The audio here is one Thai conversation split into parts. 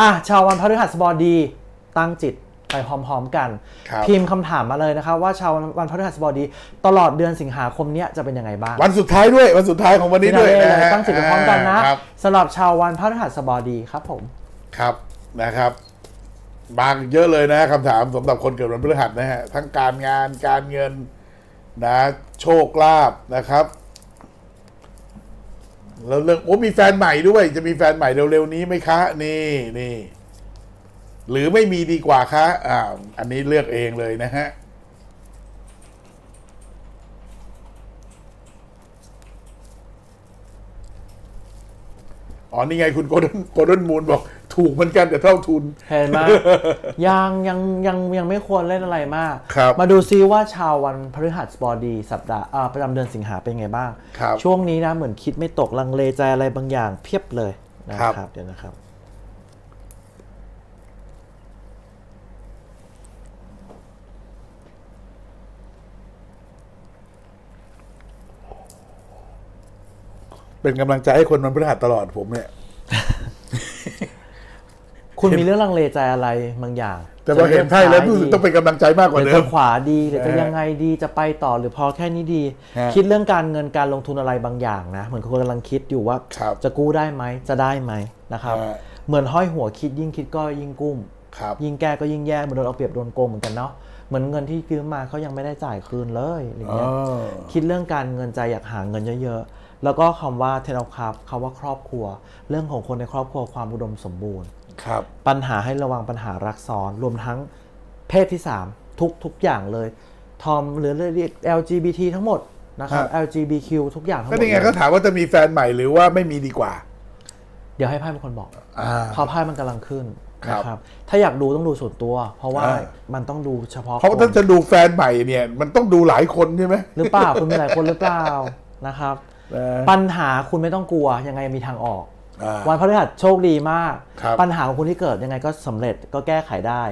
อะชาววันพฤหัสบดีตั้งจิตไปพร้อม ๆ กัน ครับพิมพ์คำถามมาเลยนะครับ ว่าชาววันพฤหัสบดี ตลอดเดือนสิงหาคมเนี้ยจะเป็นยังไงบ้างวันสุดท้ายด้วยวันสุดท้ายของวันนี้ด้วยพี่นะเลฮะตั้งจิตไปพร้อมกันนะครับสำหรับชาววันพฤหัสบดีครับผม ครับนะครับ บางเยอะเลยนะคำถามสำหรับคนเกิดวันพฤหัสนะฮะทั้งการงานการเงินนะ โชคลาภนะครับ แล้วเรื่องโอ้มีแฟนใหม่ด้วย จะมีแฟนใหม่เร็วๆนี้ไหมคะ นี่นี่หรือไม่มีดีกว่าคะอ่าอันนี้เลือกเองเลยนะฮะอ๋อนี่ไงคุณโกดนโกดนมูลบอก ถูกเหมือนกันแต่เท่าทุน เห็นไหมยังยังยังยังไม่ควรเล่นอะไรมาก ครับ มาดูซิว่าชาววันพฤหัสบดีสัปดาห์อ่าประจำเดือนสิงหาเป็นไงบ้าง ครับ ช่วงนี้นะเหมือนคิดไม่ตกลังเลใจอะไรบางอย่างเพียบเลยนะครับเดี๋ยวนะครับ เป็นกำลังใจให้คนวันพฤหัสตลอดผมเนี่ย คุณมีเรื่องลังเลใจอะไรบางอย่างแต่พอเห็นไพ่แล้วรู้สึกต้องเป็นกำลังใจมากกหว่ารือเดิจะมขวาดีหรือจะนะฮะยังไงดีจะไปต่อหรือพอแค่นี้ดีฮะคิดเรื่องการเงินการลงทุนอะไรบางอย่างนะ เหมือนคุณกำลังคิดอยู่ว่าครับจะกู้ได้ไหมจะได้ไหมนะครับฮะเหมือนห้อยหัวคิดยิ่งคิดก็ยิ่งกุ้มครับยิ่งแก้ก็ยิ่งแย่เหมือนโดนเอาเปรียบโดนโกงเหมือนกันเนาะเหมือนเงินที่ยืมมาเขายังไม่ได้จ่ายคืนเลยอะไรอ๋เงี้ยอคิดเรื่องการเงินใจอยากหาเงินเยอะๆแล้วก็คำว่าเทนอครับคำว่าครอบครัว เรื่องของคนในครอบครัวความอุดมสมบูรณ์ ครับปัญหาให้ระวังปัญหารักซ้อนรวมทั้งเพศที่ 3 ทุกทุกอย่างเลย ทอมหรือเรียก LGBT ทั้งหมดนะครับ LGBTQ ทุกอย่างทั้งหก็มดนี่ไงเลก็ยถามว่าจะมีแฟนใหม่หรือว่าไม่มีดีกว่า เดี๋ยวให้ไพ่เป็นคนบอกอ่าเพราะไพ่มันกำลังขึ้นครับนะครับ ถ้าอยากดูต้องดูส่วนตัว เพราะว่าอ่ามันต้องดูเฉพาะเพราะคนถ้าจะดูแฟนใหม่เนี่ย มันต้องดูหลายคนใช่ไหมหรือเปล่าคุณมีหลายคนหรือเปล่านะครับเออปัญหาคุณไม่ต้องกลัวยังไงมีทางออกอ่า วันพฤหัสโชคดีมากครับปัญหาของคุณที่เกิดยังไงก็สำเร็จก็แก้ไขได้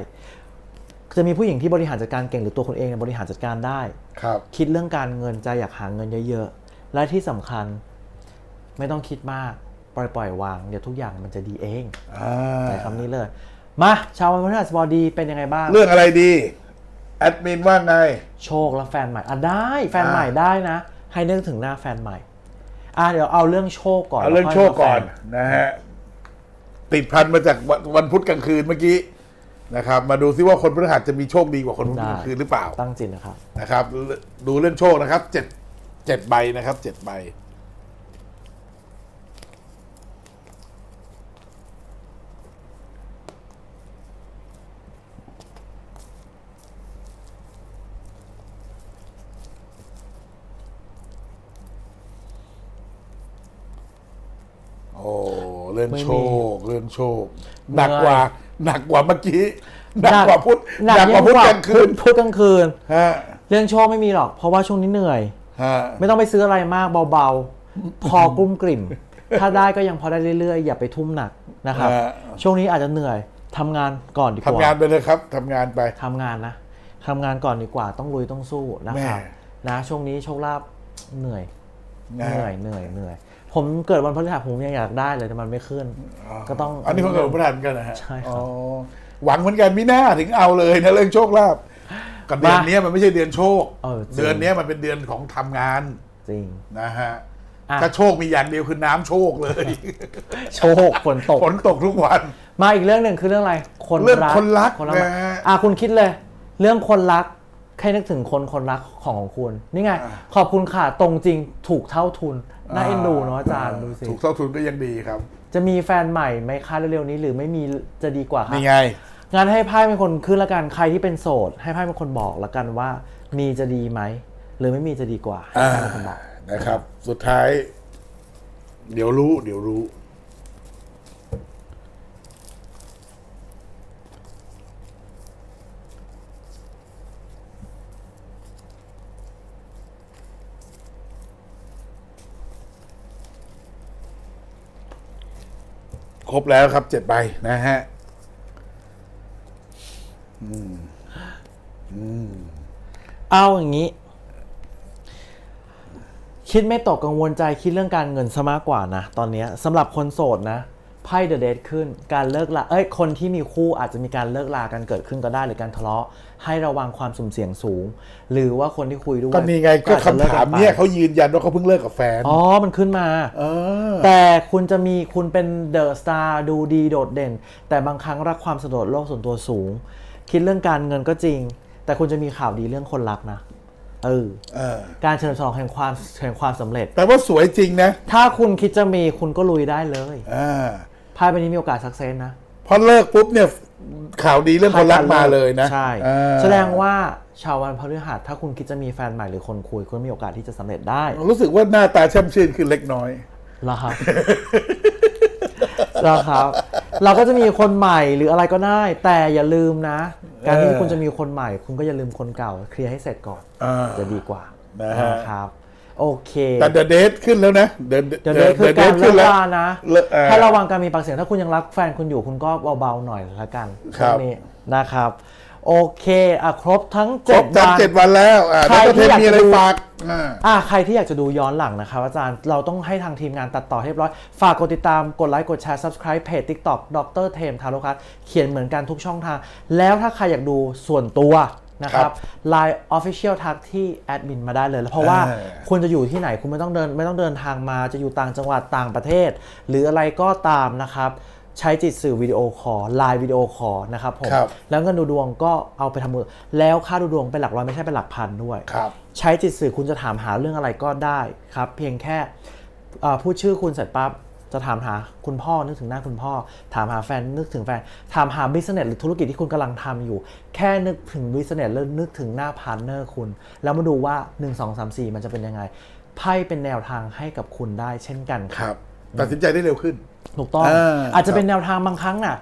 จะมีผู้หญิงที่บริหารจัดการเก่งหรือตัวคุณเองเนี่ยบริหารจัดการได้ครับ คิดเรื่องการเงินใจอยากหาเงินเยอะๆ และที่สำคัญไม่ต้องคิดมากปล่อยปล่อยวางเดี๋ยวทุกอย่างมันจะดีเองอ่าใช้คำนี้เลย มาชาววันพฤหัสบดีเป็นยังไงบ้าง เรื่องอะไรดีแอดมินว่าไง โชคและแฟนใหม่อะได้ แฟนอ่าใหม่ได้นะ ให้นึกถึงหน้าแฟนใหม่ อะเดี๋ยวเอาเรื่องโชคก่อนเอาเรื่องแล้วโชยคก่อนมาแฟนะฮะติดพันมาจากวันวันพุธกลางคืนเมื่อกี้นะครับ มาดูซิว่าคนพฤหัสจะมีโชคดีกว่าคนพุธกลางคืนหรือเปล่า ตั้งจิตนะครับนะครับ ดูเรื่องโชคนะครับเจ็ดเจ็ดใบนะครับเจ็ดใบ โอ้ เรื่องโชคเรื่องโชค หนักกว่าหนักกว่าเมื่อกี้หนักกว่าพุธหนักกว่าพุธกลางคืนพุธกลางคืนฮะเรื่องโชคไม่มีหรอก เพราะว่าช่วงนี้เหนื่อยฮะไม่ต้องไปซื้ออะไรมากเบาๆ พอกลุ้มกลิ่ม ถ้าได้ก็ยังพอได้เรื่อยๆ อย่าไปทุ่มหนักนะครับฮะช่วงนี้อาจจะเหนื่อยทำงานก่อนดีกทำว่างานไปเลยครับทำงานไปทำงานนะทำงานก่อนดีกว่าต้องลุยต้องสู้นะครับแม่นะช่วงนี้โชคลาภเหนื่อยนะเหนื่อยเหนื่อยเหนื่อย ผมเกิดวันพฤหัสผมยังอยากได้เลยแต่มันไม่ขึ้น ก็ต้องอันนี้เขาเกิดวันพฤหัสเหมือนกันนะฮะใช่ครับอ๋อหวังเหมือนกันมิน่าถึงเอาเลยนะเรื่องโชคลาภกับเดือนเนี้ยมันไม่ใช่เดือนโชคเออจริงเดือนเนี้ยมันเป็นเดือนของทำงานจริงนะฮะอะถ้าโชคมีอย่างเดียวคือน้ำโชคเลย โชคฝนตกฝนตกทุกวัน มาอีกเรื่องหนึ่งคือเรื่องอะไร คนเรื่องรักคนรักคนรักนะฮะอะคุณคิดเลย เรื่องคนรัก แค่นึกถึงคนคนรักของของคุณ นี่ไงอ่าขอบคุณค่ะ ตรงจริงถูกเท่าทุน น่าเอ็นดูเนาะอาจารย์ดูสิ ถูกเท่าทุนก็ยังดีครับ จะมีแฟนใหม่ไหมคะเร็วๆนี้หรือไม่มีจะดีกว่าคะนี่ไงงั้นให้ไพ่เป็นคนขึ้นละกันใครที่เป็นโสด ให้ไพ่เป็นคนบอกละกันว่า มีจะดีไหมหรือไม่มีจะดีกว่าให้อ่าไพ่เป็นคนบอกนะครับ สุดท้าย เดี๋ยวรู้ เดี๋ยวรู้ ครบแล้วครับเจ็ดใบนะฮะเอาอย่างนี้ คิดไม่ตกกังวลใจคิดเรื่องการเงินซะมากกว่านะ ตอนเนี้ยสำหรับคนโสดนะ ไพ่พ่เดอะเดทขึ้น การเลิกลาเอ้ยคนที่มีคู่อาจจะมีการเลิกลากันเกิดขึ้นก็ได้หรือการทะเลาะ ให้ระวังความสุ่มเสี่ยงสูง หรือว่าคนที่คุยด้วยก็นี่ไงก็อาจจะเลิคำถามกัไปเนี่ยเขายืนยันว่าเขาเพิ่งเลิกกับแฟนอ๋อมันขึ้นมาเออแต่คุณจะมีคุณเป็นเดอะสตาร์ดูดีโดดเด่น แต่บางครั้งรักความสะดวกโลกส่วนตัวสูง คิดเรื่องการเงินก็จริง แต่คุณจะมีข่าวดีเรื่องคนรักนะเออเออการเฉลิมฉลองแห่งความแห่งความสำเร็จ แต่ว่าสวยจริงนะ ถ้าคุณคิดจะมีคุณก็ลุยได้เลยอ่าไพ่ใบนี้มีโอกาสสักเซนนะพอเลิกปุ๊บเนี่ยข่าวดีเรื่องคนรักมาเลยนะใช่อ่าแสดงว่าชาววันพฤหัสถ้าคุณคิดจะมีแฟนใหม่หรือคนคุยคุณมีโอกาสที่จะสำเร็จได้ รู้สึกว่าหน้าตาช่ำชื่นขึ้นเล็กน้อยเหรอครับเหรอครับ เราก็จะมีคนใหม่หรืออะไรก็ได้ แต่อย่าลืมนะ การที่เออคุณจะมีคนใหม่ คุณก็อย่าลืมคนเก่า เคลียร์ให้เสร็จก่อนอ่าจะดีกว่านะฮะนะครับ โอเค แต่เดอะเดทขึ้นแล้วนะเดอะเดี๋ยวเดทคือการเลิกลานะ เลิกเอ่อให้ระวังการมีปากเสียงถ้าคุณยังรักแฟนคุณอยู่คุณก็เบาๆหน่อยละกันครับ ช่วงนี้นะครับ โอเคอะครบทั้งครเจ็บดทั้งวัน เจ็ดวันแล้วอ่าใครแล้วก็ที่เทปอยากมีอะไรจะดู ฝากอ่า อะใครที่อยากจะดูย้อนหลังนะครับอาจารย์เราต้องให้ทางทีมงานตัดต่อให้เรียบร้อย ฝากกดติดตามกดไลค์กดแชร์ subscribe เพจ TikTok ดรเทมทารุคัสเขียนเหมือนกันทุกช่องทาง แล้วถ้าใครอยากดูส่วนตัว นะคครัรับบ Line Official ทักที่แอดมินมาได้เลยแล้วเพราะว่าอ่าคุณจะอยู่ที่ไหนคุณไม่ต้องเดินไม่ต้องเดินทางมาจะอยู่ต่างจังหวัดต่างประเทศ หรืออะไรก็ตามนะครับใช้จิตสื่อวิดีโอคอลไลน์วิดีโอคอลนะครับผมครับแล้วเงินดูดวงก็เอาไปทำมือแล้วค่าดูดวงเป็นหลักร้อยไม่ใช่เป็นหลักพันด้วยครับใช้จิตสื่อคุณจะถามหาเรื่องอะไรก็ได้ครับ เพียงแค่เอ่อพูดชื่อคุณเสร็จปั๊บ จะถามหาคุณพ่อนึกถึงหน้าคุณพ่อ ถามหาแฟนนึกถึงแฟน ถามหาบิสเนสหรือธุรกิจที่คุณกำลังทำอยู่ แค่นึกถึงบิสเนสแล้วนึกถึงหน้าพาร์ทเนอร์คุณ แล้วมาดูว่า 1 2 3 4 มันจะเป็นยังไงไพ่เป็นแนวทางให้กับคุณได้เช่นกันคครับรับตัดสินใจได้เร็วขึ้น ถูกต้องอ่าอาจจะครับเป็นแนวทางบางครั้งน่ะ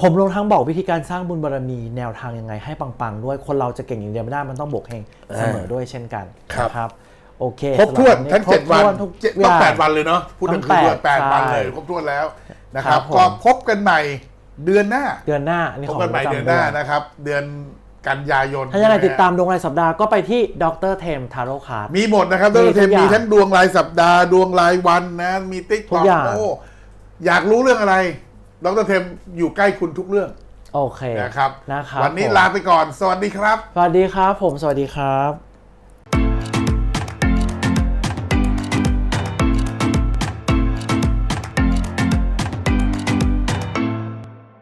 ผมรวมทั้งบอกวิธีการสร้างบุญบารมีแนวทางยังไงให้ปังๆ ด้วยคนเราจะเก่งอย่างเดียวไม่ได้มันต้องบวกเฮงเสมอด้วยเช่นกันครับนะครับ โอเคครบถ้วนสำหทั้งครเจ็ดวันถ้ทุกเจ็ดอต้องย่างแปดวันเลยเนาะพูดถึงทั้คืงอแปดใช่วันเลยครบถ้วนแล้วนะครับครับผมก็พบกันใหม่เดือนหน้า เดือนหน้าอันนี้พขบองกันใหม่ประจำเดือนหน้านะครับ เดือนกันยายนถ้ายังไงใช่หติดตามดวงรายสัปดาห์ก็ไปที่ดรเทมทาโร่คาร์ดมีหมดนะครับมีดทุรเทมกอย่างมีทั้งดวงรายสัปดาห์ดวงรายวันนะมีติ๊กทุกอย่างโอ้อยากรู้เรื่องอะไรดรเทมอยู่ใกล้คุณทุกเรื่อง โอเคนะครับนะครับวันนี้ผมลาไปก่อน สวัสดีครับ สวัสดีครับ ผมสวัสดีครับ